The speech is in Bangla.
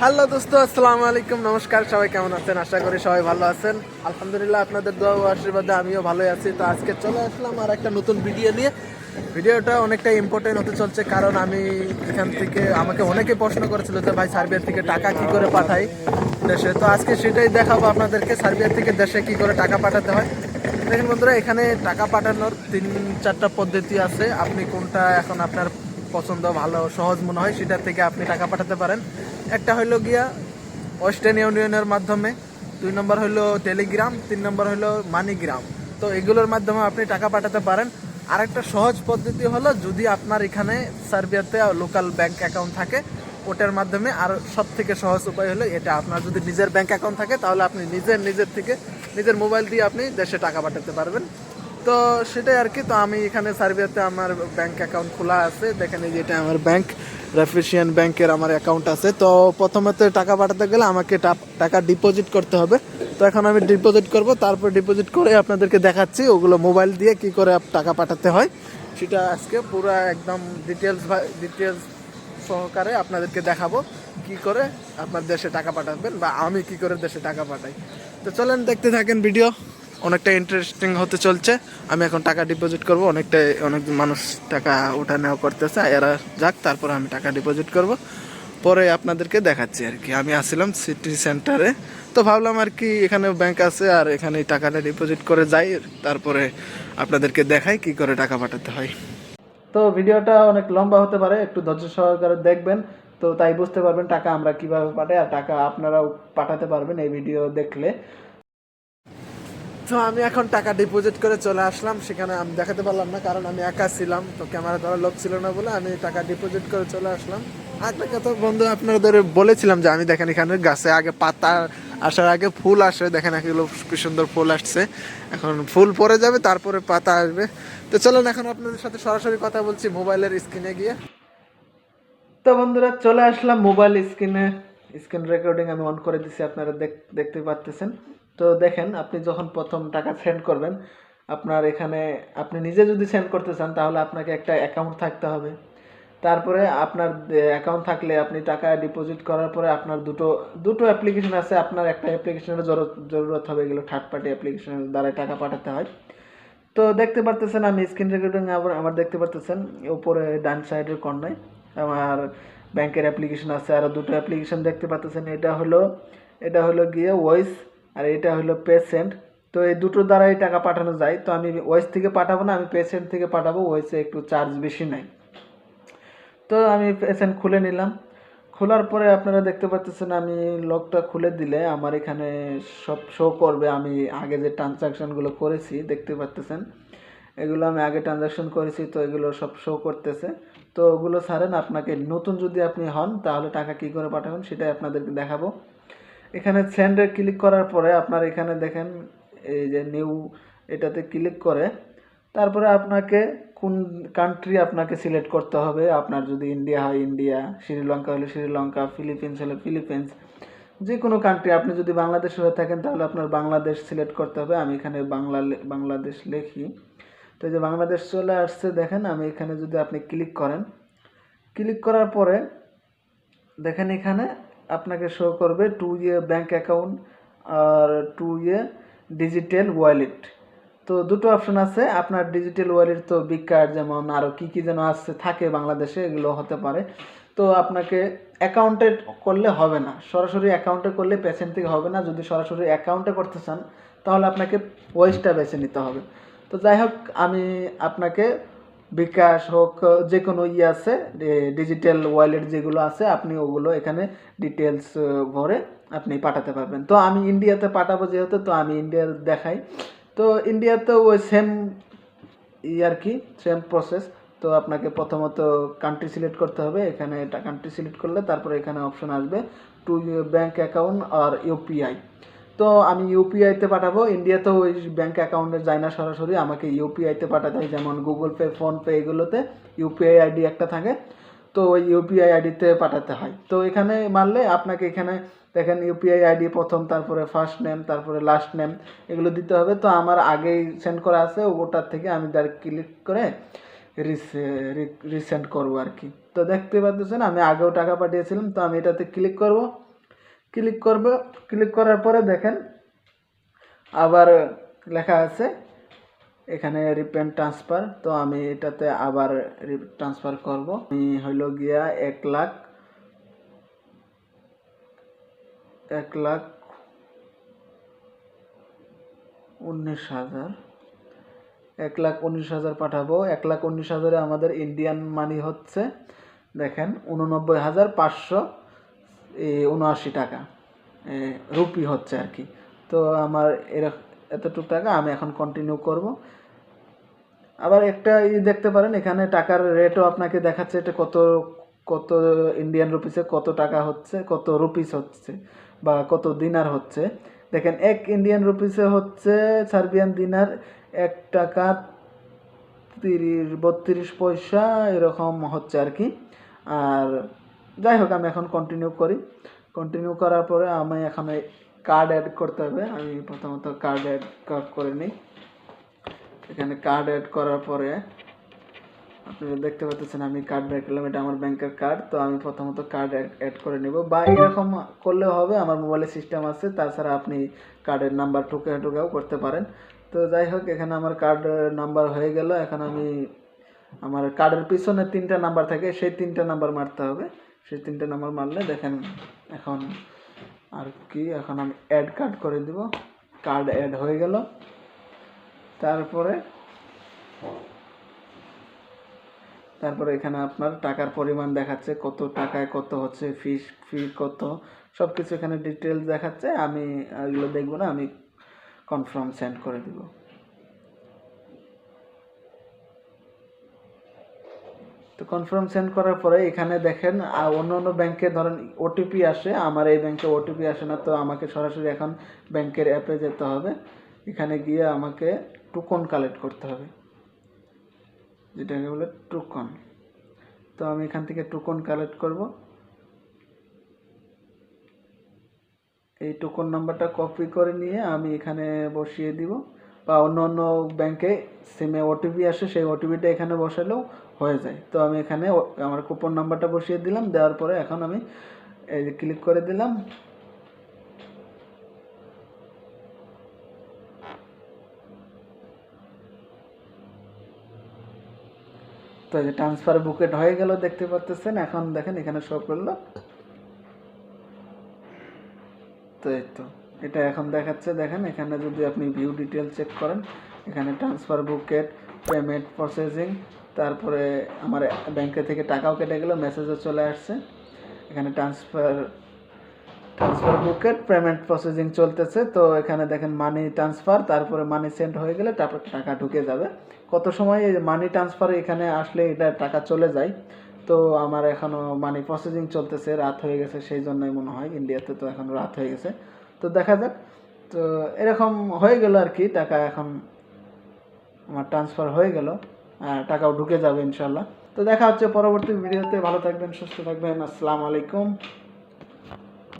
হ্যালো দোস্ত, আসসালামু আলাইকুম, নমস্কার, সবাই কেমন আছেন? আশা করি সবাই ভালো আছেন। আলহামদুলিল্লাহ, আপনাদের দোয়া আশীর্বাদে আমিও ভালোই আছি। তো আজকে চলে আসলাম আর একটা নতুন ভিডিও নিয়ে। ভিডিওটা অনেকটা ইম্পর্টেন্ট হতে চলছে, কারণ আমি এখান থেকে আমাকে অনেকে প্রশ্ন করেছিল যে, ভাই, সার্বিয়ার থেকে টাকা কি করে পাঠাই দেশে? তো আজকে সেটাই দেখাবো আপনাদেরকে, সার্বিয়ার থেকে দেশে কি করে টাকা পাঠাতে হয়। দেখেন বন্ধুরা, এখানে টাকা পাঠানোর তিন, চারটা পদ্ধতি আছে। আপনি কোনটা এখন আপনার পছন্দ, ভালো, সহজ মনে হয়, সেটা থেকে আপনি টাকা পাঠাতে পারেন। একটা হলো গিয়া ওয়েস্টার্ন ইউনিয়নের মাধ্যমে, দুই নম্বর হলো টেলিগ্রাম তিন নম্বর হলো মানিগ্রাম তো এগুলোর মাধ্যমে আপনি টাকা পাঠাতে পারেন। আর একটা সহজ পদ্ধতি হলো যদি আপনার এখানে সার্বিয়াতে লোকাল ব্যাংক অ্যাকাউন্ট থাকে, ওটার মাধ্যমে আর সব থেকে সহজ উপায় হলো এটা। আপনার যদি নিজের ব্যাংক অ্যাকাউন্ট থাকে, তাহলে আপনি নিজের নিজের থেকে নিজের মোবাইল দিয়ে আপনি দেশে টাকা পাঠাতে পারবেন। তো সেটাই আর কি। তো আমি এখানে সার্বিয়াতে আমার ব্যাংক অ্যাকাউন্ট খোলা আছে। দেখেন যে এটা আমার ব্যাংক রেফিসিয়ান ব্যাংকের আমার অ্যাকাউন্ট আছে। তো প্রথমত টাকা পাঠাতে গেলে আমাকে টাকা ডিপোজিট করতে হবে। তো এখন আমি ডিপোজিট করব, তারপর ডিপোজিট করে আপনাদেরকে দেখাচ্ছি ওগুলো মোবাইল দিয়ে কি করে টাকা পাঠাতে হয়। সেটা আজকে পুরো একদম ডিটেলস ডিটেলস সহকারে আপনাদেরকে দেখাবো কি করে আপনার দেশে টাকা পাঠাবেন বা আমি কি করে দেশে টাকা পাঠাই। তো চলেন দেখতে থাকেন ভিডিও অনেকটা ইন্টারেস্টিং হতে চলছে। আমি এখন টাকা ডিপোজিট করব অনেকটা অনেক মানুষ টাকা ওঠা নেওয়া করতেছে, এরা যাক, তারপর আমি টাকা ডিপোজিট করব। পরে আপনাদেরকে দেখাচ্ছি আর কি। আমি আসছিলাম সিটি সেন্টারে তো ভাবলাম আর কি এখানে ব্যাংক আছে আর এখানে টাকাটা ডিপোজিট করে যাই, তারপরে আপনাদেরকে দেখাই কি করে টাকা পাঠাতে হয়। তো ভিডিওটা অনেক লম্বা হতে পারে, একটু ধৈর্য সহকারে দেখবেন। তো তাই বুঝতে পারবেন টাকা আমরা কীভাবে পাঠাই, আর টাকা আপনারাও পাঠাতে পারবেন এই ভিডিও দেখলে। তো আমি এখন টাকা ডিপোজিট করে চলে আসলাম। সেখানে আমি দেখাতে পারলাম না, কারণ আমি একা ছিলাম, তো ক্যামেরা ধরার লোক ছিল না বলে আমি টাকা ডিপোজিট করে চলে আসলাম। একটা কথা বন্ধু আপনাদের বলেছিলাম যে আমি দেখেন এখানে গাছে আগে পাতা আসার আগে ফুল আসে, দেখেন এগুলো কি সুন্দর ফুল আসছে। এখন ফুল পরে যাবে, তারপরে পাতা আসবে। তো চলেন এখন আপনাদের সাথে সরাসরি কথা বলছি মোবাইলের স্ক্রিনে গিয়ে। তো বন্ধুরা, চলে আসলাম মোবাইল স্ক্রিনে। স্ক্রিন রেকর্ডিং আমি অন করে দিছি, আপনারা দেখ- দেখতে পাচ্তেছেন তো দেখেন, আপনি যখন প্রথম টাকা সেন্ড করবেন, আপনার এখানে আপনি নিজে যদি সেন্ড করতে চান, তাহলে আপনাকে একটা অ্যাকাউন্ট থাকতে হবে। তারপরে আপনার অ্যাকাউন্ট থাকলে আপনি টাকা ডিপোজিট করার পরে আপনার দুটো দুটো অ্যাপ্লিকেশন আছে। আপনার একটা অ্যাপ্লিকেশনের জরুরত হবে, এগুলো থার্ড পার্টি অ্যাপ্লিকেশনের দ্বারা টাকা পাঠাতে হয়। তো দেখতে পারতেছেন, আমি স্ক্রিন রেকর্ডিং আবার আমার দেখতে পারতেছেন, উপরে ডান সাইডের কর্নায় আমার ব্যাংকের অ্যাপ্লিকেশন আছে। আরও দুটো অ্যাপ্লিকেশন দেখতে পাচ্ছেন এটা হলো এটা হলো গিয়ে ভয়েস আর এটা হলো পেশেন্ট তো এই দুটো দ্বারাই টাকা পাঠানো যায়। তো আমি ওয়েস থেকে পাঠাবো না, আমি পেশেন্ট থেকে পাঠাবো ওয়েসে একটু চার্জ বেশি নেয়। তো আমি পেশেন্ট খুলে নিলাম। খোলার পরে আপনারা দেখতে পাচ্ছেন, আমি লকটা খুলে দিলে আমার এখানে সব শো করবে। আমি আগে যে ট্রানজাকশনগুলো করেছি, দেখতে পাচ্ছেন, এগুলো আমি আগে ট্রানজাকশন করেছি, তো এগুলো সব শো করতেছে। তো ওগুলো ছাড়েন, আপনাকে নতুন যদি আপনি হন, তাহলে টাকা কি করে পাঠাবেন, সেটাই আপনাদেরকে দেখাবো। এখানে সেন্ডে ক্লিক করার পরে আপনার এখানে দেখেন, এই যে নিউ এটাতে ক্লিক করে, তারপরে আপনাকে কোন কান্ট্রি আপনাকে সিলেক্ট করতে হবে? আপনার যদি ইন্ডিয়া হয় ইন্ডিয়া শ্রীলঙ্কা হলে শ্রীলঙ্কা ফিলিপিন্স হলে ফিলিপিন্স যে কোনো কান্ট্রি আপনি যদি বাংলাদেশ হয়ে থাকেন, তাহলে আপনার বাংলাদেশ সিলেক্ট করতে হবে। আমি এখানে বাংলা বাংলাদেশ লিখি। তো যে বাংলাদেশ চলে আসছে, দেখেন, আমি এখানে যদি আপনি ক্লিক করেন ক্লিক করার পরে দেখেন এখানে আপনাকে শো করবে টু ইয়ে ব্যাঙ্ক অ্যাকাউন্ট আর টু ইয়ে ডিজিটাল ওয়ালেট তো দুটো অপশন আছে, আপনার ডিজিটাল ওয়ালেট তো বিগ কার্ড যেমন আরও কী কী যেন আসছে, থাকে বাংলাদেশে, এগুলো হতে পারে। তো আপনাকে অ্যাকাউন্টে করলে হবে না। সরাসরি অ্যাকাউন্টে করলে পেশেন্ট থেকে হবে না। যদি সরাসরি অ্যাকাউন্টে করতে চান, তাহলে আপনাকে ওয়েসটা বেছে নিতে হবে। তো যাই হোক, আমি আপনাকে বিকাশ হোক যে কোনো ইয়ে আছে ডিজিটাল ওয়ালেট যেগুলো আছে, আপনি ওগুলো এখানে ডিটেলস ভরে আপনি পাঠাতে পারবেন। তো আমি ইন্ডিয়াতে পাঠাবো যেহেতু, তো আমি ইন্ডিয়ার দেখাই। তো ইন্ডিয়াতে ওই সেম ই আর কি সেম প্রসেস তো আপনাকে প্রথমত কান্ট্রি সিলেক্ট করতে হবে, এখানে এটা কান্ট্রি সিলেক্ট করলে তারপরে এখানে অপশন আসবে টু ব্যাঙ্ক অ্যাকাউন্ট আর ইউপিআই তো আমি ইউপিআইতে পাঠাবো। ইন্ডিয়াতেও ওই ব্যাঙ্ক অ্যাকাউন্টে যায় না সরাসরি। আমাকে ইউপিআইতে পাঠাতে হয়। যেমন গুগল পে ফোনপে এগুলোতে ইউপিআই আইডি একটা থাকে। তো ওই ইউপিআই আইডিতে পাঠাতে হয়। তো এখানে মারলে আপনাকে এখানে দেখেন ইউপিআই আইডি প্রথম, তারপরে ফার্স্ট নেম তারপরে লাস্ট নেম এগুলো দিতে হবে। তো আমার আগেই সেন্ড করা আছে। ওটার থেকে আমি ডাইরেক্ট ক্লিক করে রিসেন্ড করব আর কি। তো দেখতে পাচ্ছেন আমি আগেও টাকা পাঠিয়েছিলাম। তো আমি এটাতে ক্লিক করব। ক্লিক করব। ক্লিক করার পরে দেখেন আবার লেখা আছে, এখানে রিপেন ট্রান্সফার তো আমি এটাতে আবার ট্রান্সফার করব। আমি হইল গিয়া এক লাখ এক লাখ উনিশ হাজার, এক লাখ উনিশ হাজার পাঠাবো। এক লাখ উনিশ হাজারে আমাদের ইন্ডিয়ান মানি হচ্ছে, দেখেন উননব্বই হাজার পাঁচশো। উনআশি টাকা। রুপি হচ্ছে আর কি। তো আমার এরকম এতটুকু টাকা আমি এখন কন্টিনিউ করব। আবার একটা ই দেখতে পারেন, এখানে টাকার রেটও আপনাকে দেখাচ্ছে এটা কত কত ইন্ডিয়ান রুপিসে কত টাকা হচ্ছে, কত রুপিস হচ্ছে বা কত দিনার হচ্ছে। দেখেন, এক ইন্ডিয়ান রুপিসে হচ্ছে সার্বিয়ান দিনার এক টাকা তিরিশ, বত্রিশ পয়সা এরকম হচ্ছে আর কি। আর যাই হোক আমি এখন কন্টিনিউ করি। কন্টিনিউ করার পরে আমি এখন কার্ড অ্যাড করতে হবে। আমি প্রথমত কার্ড অ্যাড করে নিই। এখানে কার্ড অ্যাড করার পরে আপনারা দেখতে পাচ্ছেন, আমি কার্ড বের করলাম। এটা আমার ব্যাংকের কার্ড তো আমি প্রথমত কার্ড অ্যাড করে নিব। বা এরকম করলেও হবে, আমার মোবাইলে সিস্টেম আছে, তাছাড়া আপনি কার্ডের নাম্বার টুকে ঠুকেও করতে পারেন। তো যাই হোক এখানে আমার কার্ড নাম্বার হয়ে গেল। এখন আমি, আমার কার্ডের পিছনে তিনটা নাম্বার থাকে, সেই তিনটা নাম্বার মারতে হবে। সেই তিনটা নাম্বার মারলে দেখেন এখন আর কি, এখন আমি অ্যাড কার্ড করে দিব। কার্ড অ্যাড হয়ে গেল। তারপরে তারপরে এখানে আপনার টাকার পরিমাণ দেখাচ্ছে, কত টাকায় কত হচ্ছে ফিস ফি কত সব কিছু এখানে ডিটেলস দেখাচ্ছে। আমি এগুলো দেখব না, আমি কনফার্ম সেন্ড করে দিব। তো কনফার্ম সেন্ড করার পরে এখানে দেখেন অন্য অন্য ব্যাংকে ধরেন ওটিপি আসে, আমার এই ব্যাংকে ওটিপি আসে না, তো আমাকে সরাসরি এখন ব্যাংকের অ্যাপে যেতে হবে। এখানে গিয়ে আমাকে টুকন কালেক্ট করতে হবে। যেটাকে বলে টুকন তো আমি এখান থেকে টুকন কালেক্ট করব। এই টোকন নাম্বারটা কপি করে নিয়ে আমি এখানে বসিয়ে দিব। বা অন্য অন্য ব্যাংকে সিমে ওটিপি আসে, সেই ওটিপিটা এখানে বসালেও হয়ে যায়। তো আমি এখানে আমার কুপন নাম্বারটা বসিয়ে দিলাম, দেওয়ার পরে এখন আমি এই যে ক্লিক করে দিলাম। তো এই যে ট্রান্সফার বুকেট হয়ে গেল, দেখতে পাচ্ছেন এখন দেখেন এখানে শো করল। তো এই তো, এটা এখন দেখাচ্ছে। দেখেন, এখানে যদি আপনি ভিউ ডিটেল চেক করেন, এখানে ট্রান্সফার বুকেট পেমেন্ট প্রসেসিং তারপরে আমার ব্যাংকে থেকে টাকাও কেটে গেল মেসেজও চলে আসছে। এখানে ট্রান্সফার ট্রান্সফার বুকেট পেমেন্ট প্রসেসিং চলতেছে। তো এখানে দেখেন মানি ট্রান্সফার তারপরে মানি সেন্ড হয়ে গেলে তারপর টাকা ঢুকে যাবে। কত সময় মানি ট্রান্সফার এখানে আসলে এটা টাকা চলে যায়? তো আমার এখনও মানি প্রসেসিং চলতেছে, রাত হয়ে গেছে, সেই জন্যই মনে হয়। ইন্ডিয়াতে তো এখন রাত হয়ে গেছে। তো দেখা যাক। তো এরকম হয়ে গেল আর কি, টাকা এখন আমার ট্রান্সফার হয়ে গেল। টাকাও ঢুকে যাবে ইনশাল্লাহ তো দেখা হচ্ছে পরবর্তী ভিডিওতে। ভালো থাকবেন, সুস্থ থাকবেন। আসসালামু আলাইকুম।